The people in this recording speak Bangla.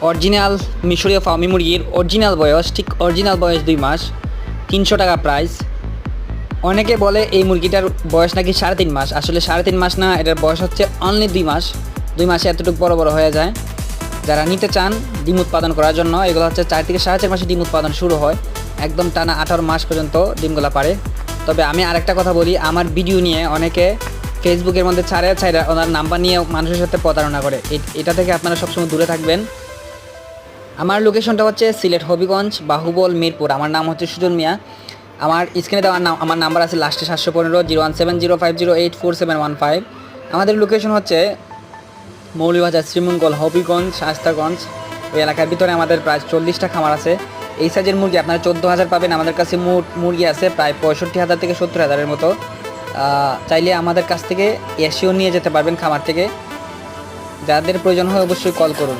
অরিজিনাল মিশরীয় ফার্মি মুরগির অরিজিনাল বয়স, ঠিক অরিজিনাল বয়স দুই মাস, তিনশো টাকা প্রাইস অনেকে বলে এই মুরগিটার বয়স নাকি সাড়ে তিন মাস। আসলে সাড়ে তিন মাস না, এটার বয়স হচ্ছে অনলি দুই মাস। দুই মাসে এতটুকু বড় বড় হয়ে যায়। যারা নিতে চান ডিম উৎপাদন করার জন্য, এগুলো হচ্ছে চার থেকে সাড়ে চার মাসে ডিম উৎপাদন শুরু হয়। একদম টানা আঠারো মাস পর্যন্ত ডিমগুলো পারে। তবে আমি আরেকটা কথা বলি, আমার ভিডিও নিয়ে অনেকে ফেসবুকের মধ্যে ছাড়ে ছাড়ে ওনার নাম্বার নিয়ে মানুষের সাথে প্রতারণা করে। এটা থেকে আপনারা সবসময় দূরে থাকবেন। আমার লোকেশনটা হচ্ছে সিলেট হবিগঞ্জ, বাহুবল, মিরপুর। আমার নাম হচ্ছে সুজন মিয়া। আমার স্ক্রিনে দেওয়ার নাম আমার নাম্বার আছে লাস্টে সাতশো পনেরো, zero one seven zero five zero eight four seven one five. আমাদের লোকেশন হচ্ছে মৌলভীবাজার, শ্রীমঙ্গল, হবিগঞ্জ, শাস্তাগঞ্জ। ওই এলাকার ভিতরে আমাদের প্রায় চল্লিশটা খামার আছে। এই সাইজের মুরগি আপনারা চোদ্দ হাজার পাবেন। আমাদের কাছে মোট মুরগি আছে প্রায় পঁয়ষট্টি হাজার থেকে সত্তর হাজারের মতো। চাইলে আমাদের কাছ থেকে এসিও নিয়ে যেতে পারবেন খামার থেকে। যাদের প্রয়োজন হয় অবশ্যই কল করুন।